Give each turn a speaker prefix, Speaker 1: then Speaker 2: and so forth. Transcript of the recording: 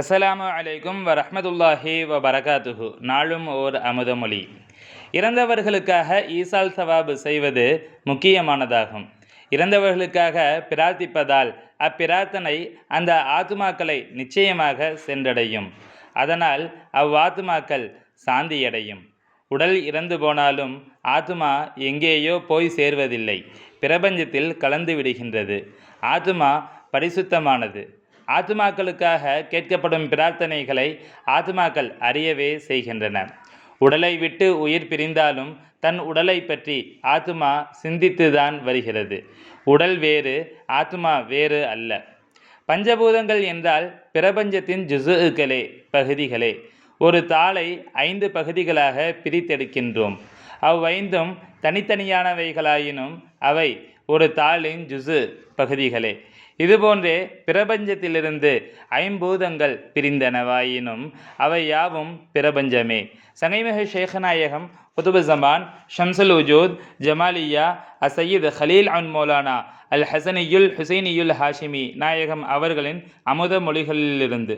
Speaker 1: அஸ்ஸலாமு அலைக்கும் வரஹ்மத்துல்லாஹி வ பரகாத்துஹு நாளும் ஓர் அமுதமொழி இறந்தவர்களுக்காக ஈசால் சவாபு செய்வது முக்கியமானதாகும். இறந்தவர்களுக்காக பிரார்த்திப்பதால் அப்பிரார்த்தனை அந்த ஆத்துமாக்களை நிச்சயமாக சென்றடையும். அதனால் அவ்வாத்துமாக்கள் சாந்தியடையும். உடல் இறந்து போனாலும் ஆத்மா எங்கேயோ போய் சேர்வதில்லை. பிரபஞ்சத்தில் கலந்து விடுகின்றது. ஆத்மா பரிசுத்தமானது. ஆத்துமாக்களுக்காக கேட்கப்படும் பிரார்த்தனைகளை ஆத்மாக்கள் அறியவே செய்கின்றன உடலை விட்டு உயிர் பிரிந்தாலும் தன் உடலை பற்றி ஆத்மா சிந்தித்துதான் வருகிறது. உடல் வேறு ஆத்மா வேறு அல்ல. பஞ்சபூதங்கள் என்றால் பிரபஞ்சத்தின் ஜுசுகளே பகுதிகளே. ஒரு தாளை ஐந்து பகுதிகளாக பிரித்தெடுக்கின்றோம். அவ்வைந்தும் தனித்தனியானவைகளாயினும் அவை ஒரு தாளின் ஜுசு பகுதிகளே. இதுபோன்றே பிரபஞ்சத்திலிருந்து ஐம்பூதங்கள் பிரிந்தனவாயினும் அவை யாவும் பிரபஞ்சமே. சங்கைமிகு ஷேகநாயகம் குதுபுசமான் ஷம்சுல் உஜூத் ஜமாலியா அசையீத் ஹலீல் அன் மௌலானா அல் ஹசனியுல் ஹுசைனியுல் ஹாஷிமி நாயகம் அவர்களின் அமுத மொழிகளிலிருந்து.